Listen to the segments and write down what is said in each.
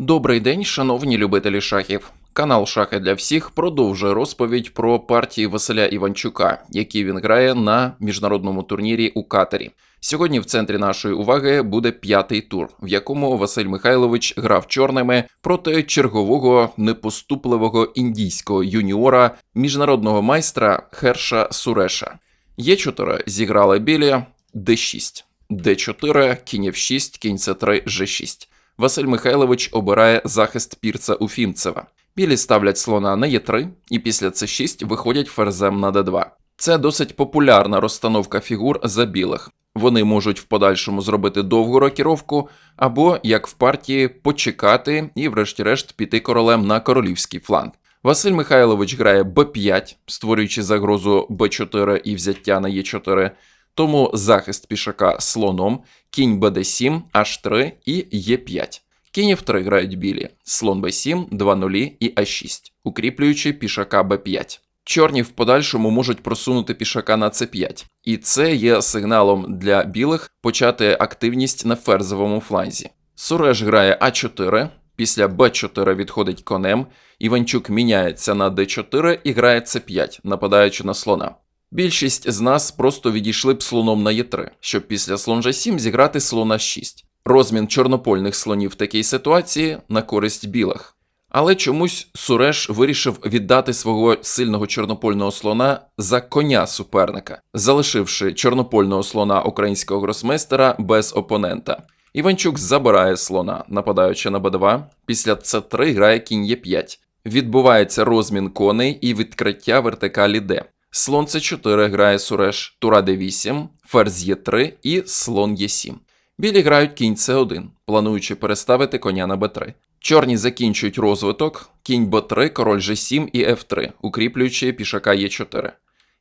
Добрий день, шановні любителі шахів. Канал Шахи для всіх продовжує розповідь про партії Василя Іванчука, які він грає на міжнародному турнірі у Катері. Сьогодні в центрі нашої уваги буде п'ятий тур, в якому Василь Михайлович грав чорними проти чергового непоступливого індійського юніора, міжнародного майстра Херша Суреша. Є4 зіграли білі d6, d4, кінь f6, кінь c3, g6. Василь Михайлович обирає захист пірца Уфімцева. Білі ставлять слона на Е3 і після С6 виходять ферзем на Д2. Це досить популярна розстановка фігур за білих. Вони можуть в подальшому зробити довгу рокіровку, або, як в партії, почекати і, врешті-решт, піти королем на королівський фланг. Василь Михайлович грає Б5, створюючи загрозу Б4 і взяття на Е4, тому захист пішака слоном, кінь БД7, H3 і Е5. Кінь F3 грають білі, слон Б7, 2 нулі і А6, укріплюючи пішака Б5. Чорні в подальшому можуть просунути пішака на С5, і це є сигналом для білих почати активність на ферзовому фланзі. Суреш грає А4, після Б4 відходить конем, Іванчук міняється на Д4 і грає С5, нападаючи на слона. Більшість з нас просто відійшли б слоном на Е3, щоб після слон Ж7 зіграти слона 6. Розмін чорнопольних слонів в такій ситуації на користь білих. Але чомусь Суреш вирішив віддати свого сильного чорнопольного слона за коня суперника, залишивши чорнопольного слона українського гросмейстера без опонента. Іванчук забирає слона, нападаючи на Б2. Після С3 грає кінь Е5. Відбувається розмін коней і відкриття вертикалі Д. Слон С4 грає Суреш, Тура Д8, ферзь Е3 і слон Е7. Білі грають кінь С1, плануючи переставити коня на Б3. Чорні закінчують розвиток, кінь Б3, король G7 і F3, укріплюючи пішака Е4.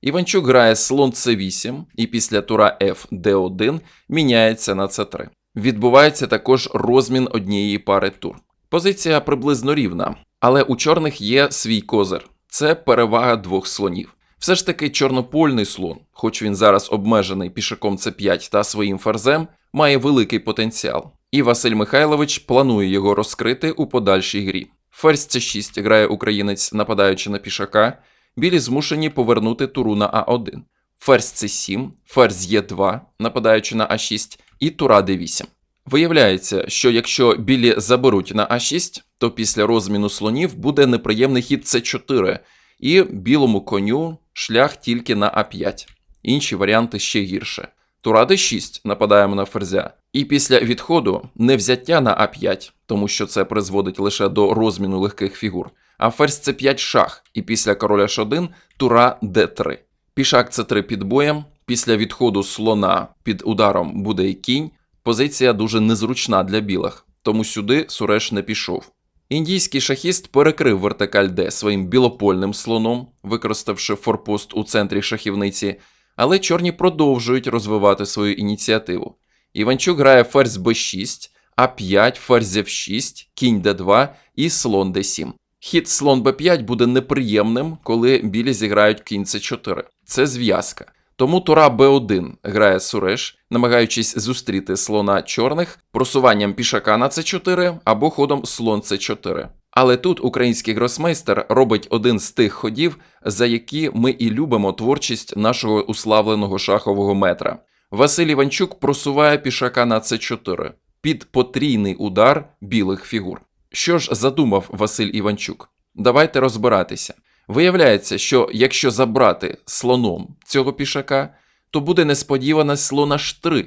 Іванчук грає слон С8 і після тура F D1 міняється на С3. Відбувається також розмін однієї пари тур. Позиція приблизно рівна, але у чорних є свій козир. Це перевага двох слонів. Все ж таки чорнопольний слон, хоч він зараз обмежений пішаком С5 та своїм ферзем, має великий потенціал, і Василь Михайлович планує його розкрити у подальшій грі. Ферзь С6 грає українець, нападаючи на пішака, білі змушені повернути туру на А1. Ферзь С7, ферзь Е2, нападаючи на А6, і тура Д8. Виявляється, що якщо білі заберуть на А6, то після розміну слонів буде неприємний хід С4, і білому коню шлях тільки на А5. Інші варіанти ще гірше. Тура d6 нападаємо на ферзя. І після відходу не взяття на А5, тому що це призводить лише до розміну легких фігур, а ферзь c 5 шах, і після короля H1 тура d3. Пішак c3 під боєм, після відходу слона під ударом буде і кінь. Позиція дуже незручна для білих, тому сюди Суреш не пішов. Індійський шахіст перекрив вертикаль Д своїм білопольним слоном, використавши форпост у центрі шахівниці. Але чорні продовжують розвивати свою ініціативу. Іванчук грає ферзь b6, а5, ферзь f6, кінь d2 і слон d7. Хід слон b5 буде неприємним, коли білі зіграють кінь c4. Це зв'язка. Тому тура b1 грає Суреш, намагаючись зустріти слона чорних просуванням пішака на c4 або ходом слон c4. Але тут український гросмейстер робить один з тих ходів, за які ми і любимо творчість нашого уславленого шахового метра. Василь Іванчук просуває пішака на С4 під потрійний удар білих фігур. Що ж задумав Василь Іванчук? Давайте розбиратися. Виявляється, що якщо забрати слоном цього пішака, то буде несподівана слона H3,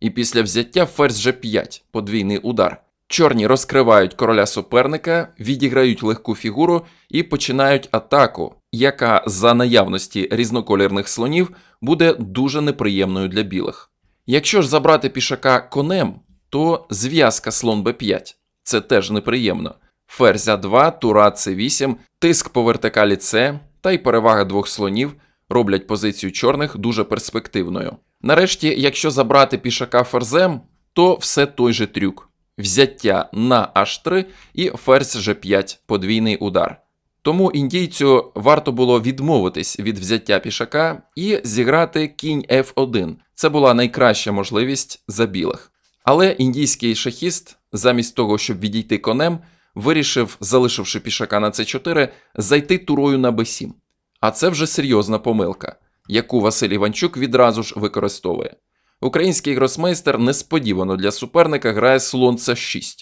і після взяття ферзь G5, подвійний удар. Чорні розкривають короля суперника, відіграють легку фігуру і починають атаку, яка за наявності різноколірних слонів буде дуже неприємною для білих. Якщо ж забрати пішака конем, то зв'язка слон b5 це теж неприємно. Ферзь А2, тура С8, тиск по вертикалі С та й перевага двох слонів роблять позицію чорних дуже перспективною. Нарешті, якщо забрати пішака ферзем, то все той же трюк взяття на H3 і ферзь G5 подвійний удар. Тому індійцю варто було відмовитись від взяття пішака і зіграти кінь F1. Це була найкраща можливість за білих. Але індійський шахіст замість того, щоб відійти конем, вирішив, залишивши пішака на С4, зайти турою на Б7. А це вже серйозна помилка, яку Василь Іванчук відразу ж використовує. Український гросмейстер несподівано для суперника грає слон С6,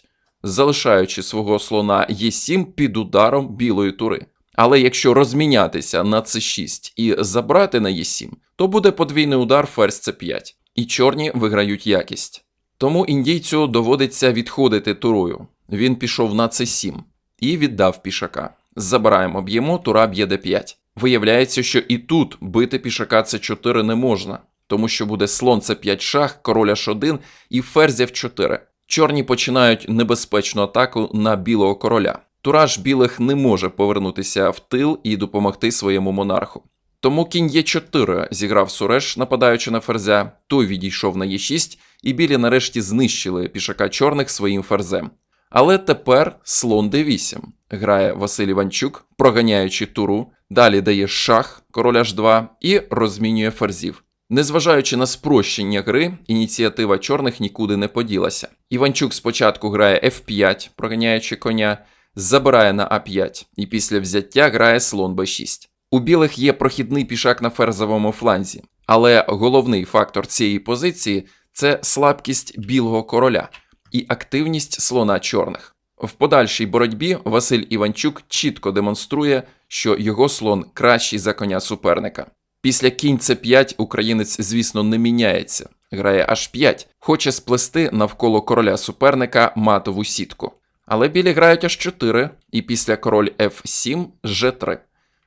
залишаючи свого слона Е7 під ударом білої тури. Але якщо розмінятися на С6 і забрати на Е7, то буде подвійний удар ферзь С5, і чорні виграють якість. Тому індійцю доводиться відходити турою. Він пішов на С7 і віддав пішака. Забираємо б'ємо, тура б'є d5. Виявляється, що і тут бити пішака С4 не можна, тому що буде слон С5 шах, король H1 і ферзь F4. Чорні починають небезпечну атаку на білого короля. Тураж білих не може повернутися в тил і допомогти своєму монарху. Тому кінь Е4 зіграв Суреш, нападаючи на ферзя, той відійшов на Е6, і білі нарешті знищили пішака чорних своїм ферзем. Але тепер слон d8. Грає Василь Іванчук, проганяючи туру, далі дає шах, король H2 і розмінює ферзів. Незважаючи на спрощення гри, ініціатива чорних нікуди не поділася. Іванчук спочатку грає F5, проганяючи коня, забирає на А5 і після взяття грає слон Б6. У білих є прохідний пішак на ферзовому фланзі, але головний фактор цієї позиції це слабкість білого короля і активність слона чорних. В подальшій боротьбі Василь Іванчук чітко демонструє, що його слон кращий за коня суперника. Після кінь С5 українець, звісно, не міняється, грає H5, хоче сплести навколо короля суперника матову сітку. Але білі грають H4 і після король F7 G3.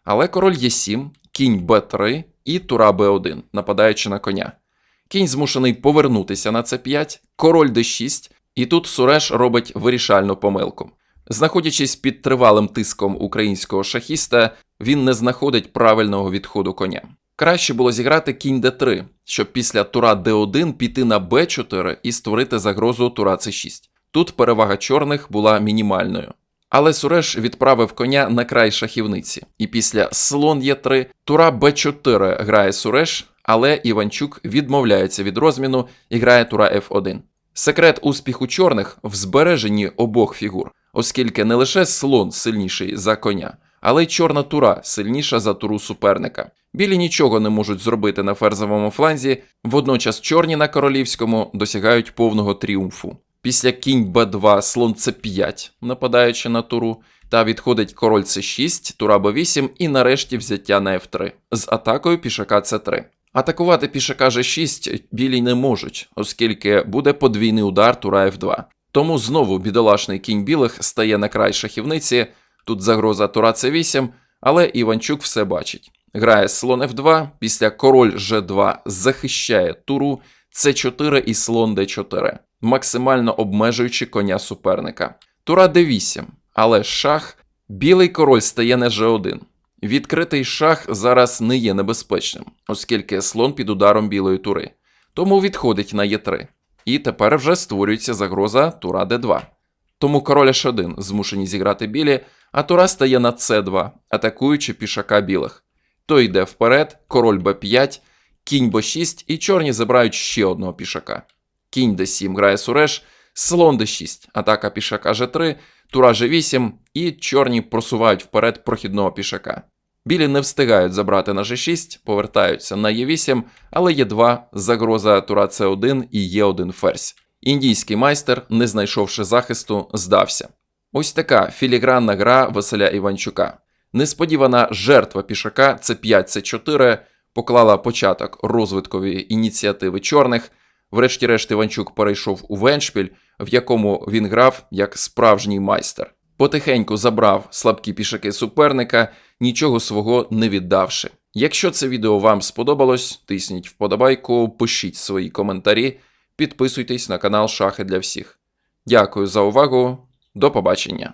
Але король Е7, кінь Б3 і тура Б1, нападаючи на коня. Кінь змушений повернутися на С5, король Д6, і тут Суреш робить вирішальну помилку. Знаходячись під тривалим тиском українського шахіста, він не знаходить правильного відходу коня. Краще було зіграти кінь Д3, щоб після тура Д1 піти на Б4 і створити загрозу тура С6. Тут перевага чорних була мінімальною. Але Суреш відправив коня на край шахівниці, і після слон Е3 тура Б4 грає Суреш, але Іванчук відмовляється від розміну і грає тура F1. Секрет успіху чорних в збереженні обох фігур, оскільки не лише слон сильніший за коня, але й чорна тура сильніша за туру суперника. Білі нічого не можуть зробити на ферзовому фланзі, водночас чорні на королівському досягають повного тріумфу. Після кінь Б2, слон С5, нападаючи на туру, та відходить король С6, тура Б8 і нарешті взяття на F3 з атакою пішака С3. Атакувати пішака G6 білі не можуть, оскільки буде подвійний удар тура F2. Тому знову бідолашний кінь білих стає на край шахівниці, тут загроза тура С8, але Іванчук все бачить. Грає слон F2, після король G2 захищає туру, С4 і слон D4, максимально обмежуючи коня суперника. Тура D8, але шах, білий король стає на G1. Відкритий шах зараз не є небезпечним, оскільки слон під ударом білої тури, тому відходить на Е3. І тепер вже створюється загроза тура Д2. Тому король H1 змушені зіграти білі, а тура стає на С2, атакуючи пішака білих. Той йде вперед, король Б5, кінь Б6 і чорні забирають ще одного пішака. Кінь Д7 грає Суреш, слон Д6, атака пішака G3, тура G8 і чорні просувають вперед прохідного пішака. Білі не встигають забрати на G6, повертаються на Е8, але Е2, загроза тура С1 і Е1 ферзь. Індійський майстер, не знайшовши захисту, здався. Ось така філігранна гра Василя Іванчука. Несподівана жертва пішака С5 С4 поклала початок розвиткові ініціативи чорних. Врешті-решт Іванчук перейшов у веншпіль, в якому він грав як справжній майстер. Потихеньку забрав слабкі пішаки суперника, нічого свого не віддавши. Якщо це відео вам сподобалось, тисніть вподобайку, пишіть свої коментарі, підписуйтесь на канал Шахи для всіх. Дякую за увагу, до побачення!